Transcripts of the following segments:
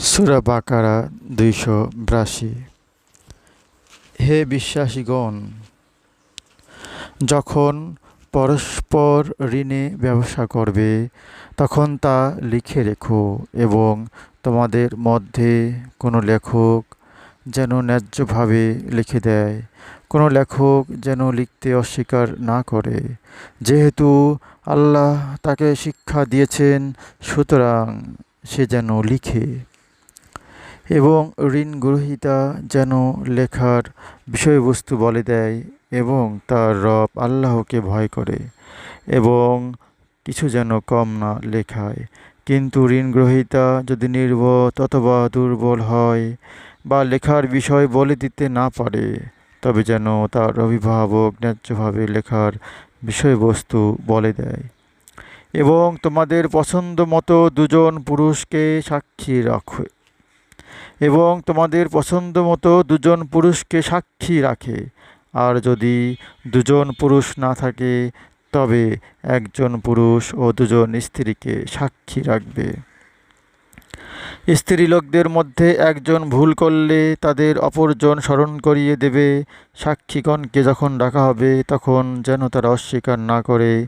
সুরা বাকারা দুইশো বিরাশি। হে বিশ্বাসীগণ, যখন পরস্পর ঋণে ব্যবসা করবে, তখন তা লিখে রেখো এবং তোমাদের মধ্যে কোনো লেখক যেন ন্যায্যভাবে লিখে দেয়, কোনো লেখক যেন লিখতে অস্বীকার না করে। যেহেতু আল্লাহ তাকে শিক্ষা দিয়েছেন, সুতরাং সে যেন লিখে। এবং ঋণ গ্রহীতা যেন লেখার বিষয়বস্তু বলে দেয় এবং তার রব আল্লাহকে ভয় করে এবং কিছু যেন কম না লেখায়। কিন্তু ঋণ গ্রহীতা যদি নির্বোধ অথবা দুর্বল হয় বা লেখার বিষয় বলে দিতে না পারে, তবে যেন তার অভিভাবক ন্যায্যভাবে লেখার বিষয়বস্তু বলে দেয়। এবং তোমাদের পছন্দ মতো দুজন পুরুষকে সাক্ষী রাখে। এবং তোমাদের পছন্দ মতো দুজন পুরুষকে সাক্ষী রাখে। আর যদি দুজন পুরুষ না থাকে, তবে একজন পুরুষ ও দুজন স্ত্রীকে সাক্ষী রাখবে। স্ত্রী লোকদের মধ্যে একজন ভুল করলে তাদের অপরজন স্মরণ করিয়ে দেবে। সাক্ষীগণকে যখন ডাকা হবে, তখন যেন তারা অস্বীকার না করে।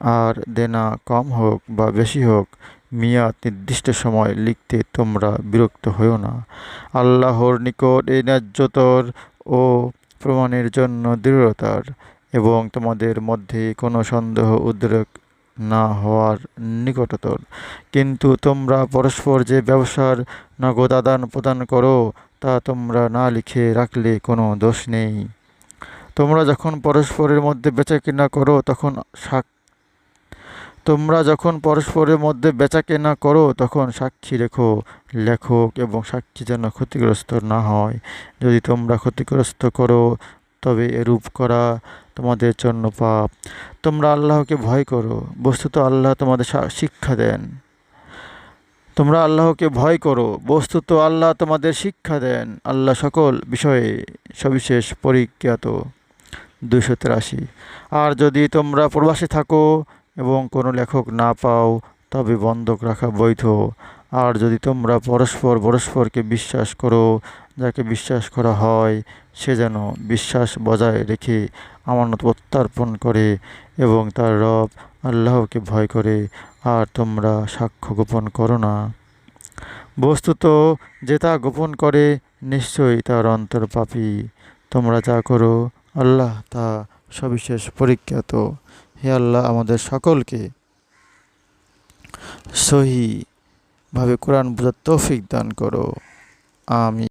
আর দেনা কম হোক বা বেশি হোক মিয়াদ নির্দিষ্ট সময় লিখতে তোমরা বিরক্ত হও না। আল্লাহর নিকট এই ন্যায্যতর ও প্রমাণের জন্য দৃঢ়তার এবং তোমাদের মধ্যে কোনো সন্দেহ উদ্রেক না হওয়ার নিকটতর। কিন্তু তোমরা পরস্পর যে ব্যবসার নগদ আদান প্রদান করো, তা তোমরা না লিখে রাখলে কোনো দোষ নেই। তোমরা যখন পরস্পরের মধ্যে বেচা কিনা করো, তখন সাক তোমরা যখন পরস্পরের মধ্যে বেচা কেনা করো, তখন সাক্ষী রেখো, লেখক এবং সাক্ষী যেন ক্ষতিগ্রস্ত না হয়। যদি তোমরা ক্ষতিগ্রস্ত করো, তবে এরূপ করা তোমাদের জন্য পাপ। তোমরা আল্লাহকে ভয় করো, বস্তুত আল্লাহ তোমাদের শিক্ষা দেন। তোমরা আল্লাহকে ভয় করো, বস্তুত আল্লাহ তোমাদের শিক্ষা দেন। আল্লাহ সকল বিষয়ে সবিশেষ পরিজ্ঞাত। দুশো আর যদি তোমরা প্রবাসে থাকো এবং কোনো লেখক না পাও, তবে বন্ধক রাখা বৈধ। আর যদি তোমরা পরস্পর পরস্পরকে বিশ্বাস করো, যাকে বিশ্বাস করা হয়, সে যেন বিশ্বাস বজায় রেখে আমানত প্রত্যার্পণ করে এবং তার রব আল্লাহকে ভয় করে, আর তোমরা সাক্ষ্য গোপন করো না। বস্তুত যে তা গোপন করে, নিশ্চয়ই তার অন্তর পাপি। তোমরা যা করো, আল্লাহ তা সবিশেষ পরিজ্ঞাত। হে আল্লাহ আমাদের সকলকে সহি ভাবে কোরআন বোঝার তৌফিক দান করো। আমি